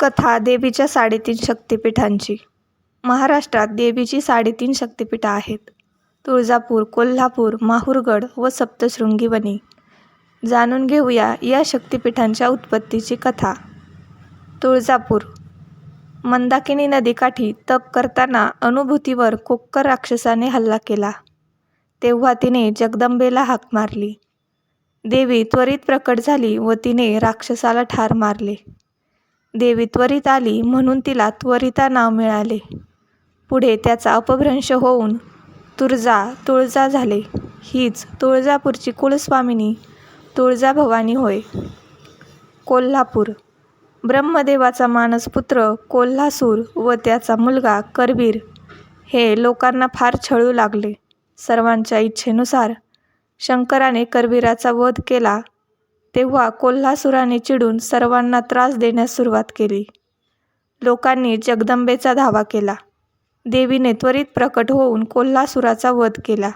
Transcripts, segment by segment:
कथा देवीच्या साडेतीन शक्तिपीठांची. महाराष्ट्रात देवीची साडेतीन शक्तिपीठं आहेत. तुळजापूर कोल्हापूर माहूरगड व सप्तशृंगी वनी जाणून घेऊया या शक्तिपीठांच्या उत्पत्तीची कथा. तुळजापूर. मंदाकिनी नदीकाठी तप करताना अनुभूतीवर कोक्कर राक्षसाने हल्ला केला. तेव्हा तिने जगदंबेला हाक मारली. देवी त्वरित प्रकट झाली व तिने राक्षसाला ठार मारले. देवी त्वरित आली म्हणून तिला त्वरिता नाव मिळाले. पुढे त्याचा अपभ्रंश होऊन तुळजा तुळजा झाले. हीच तुळजापूरची कुलस्वामिनी तुळजाभवानी होय. कोल्हापूर. ब्रह्मदेवाचा मानसपुत्र कोल्हासूर व त्याचा मुलगा करवीर हे लोकांना फार छळू लागले. सर्वांच्या इच्छेनुसार शंकराने करवीराचा वध केला. तेव्हा कोल्हासुराने चिडून सर्वांना त्रास देण्यास सुरुवात केली. लोकांनी जगदंबेचा धावा केला. देवीने त्वरित प्रकट होऊन कोल्हासुराचा वध केला.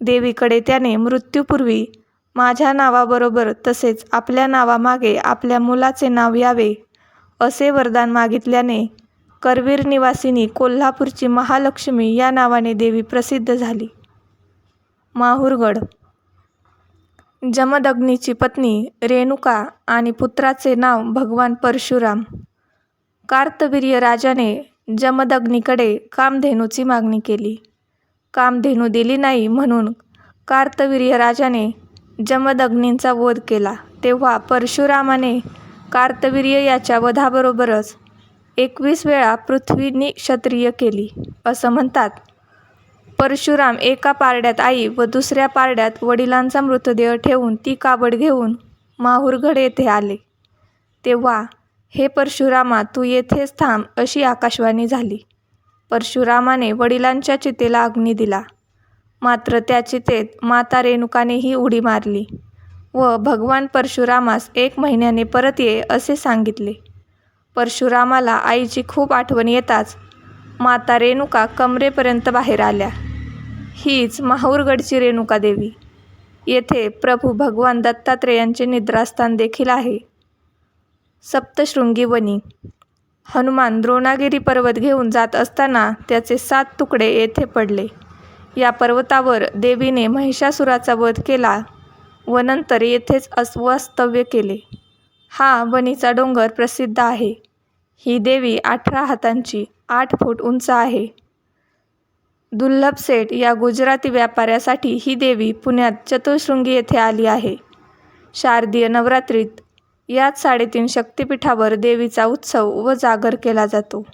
देवीकडे त्याने मृत्यूपूर्वी माझ्या नावाबरोबर तसेच आपल्या नावामागे आपल्या मुलाचे नाव यावे असे वरदान मागितल्याने करवीर निवासिनी कोल्हापूरची महालक्ष्मी या नावाने देवी प्रसिद्ध झाली. माहूरगड जमदग्नीची पत्नी रेणुका आणि पुत्राचे नाव भगवान परशुराम. कार्तवीर्य राजाने जमदग्नीकडे कामधेनूची मागणी केली. कामधेनू दिली नाही म्हणून कार्तवीर्य राजाने जमदग्नींचा वध केला. तेव्हा परशुरामाने कार्तवीर्य याच्या वधाबरोबरच एकवीस वेळा पृथ्वीनी क्षत्रिय केली. असं म्हणतात. परशुराम एका पारड्यात आई व दुसऱ्या पारड्यात वडिलांचा मृतदेह ठेवून ती काबड घेऊन माहूरगड येथे आले. तेव्हा हे परशुरामा तू येथेच थांब अशी आकाशवाणी झाली. परशुरामाने वडिलांच्या चितेला अग्नी दिला. मात्र त्या चितेत माता रेणुकानेही उडी मारली व भगवान परशुरामास एक महिन्याने परत ये असे सांगितले. परशुरामाला आईची खूप आठवण येताच माता रेणुका कमरेपर्यंत बाहेर आल्या. हीच माहूरगडची रेणुका देवी. येथे प्रभू भगवान दत्तात्रेयांचे निद्रास्थान देखील आहे. सप्तशृंगी वनी. हनुमान द्रोणागिरी पर्वत घेऊन जात असताना त्याचे सात तुकडे येथे पडले. या पर्वतावर देवीने महिषासुराचा वध केला व नंतर येथेच अस्वास्तव्य केले. हा वनीचा डोंगर प्रसिद्ध आहे. ही देवी अठरा हातांची आठ फूट उंच आहे. दुर्लभ सेठ या गुजराती व्यापाऱ्यासाठी ही देवी पुण्यात चतुःशृंगी येथे आली आहे. शारदीय नवरात्रीत याच साडेतीन शक्तिपीठावर देवीचा उत्सव व जागर केला जातो.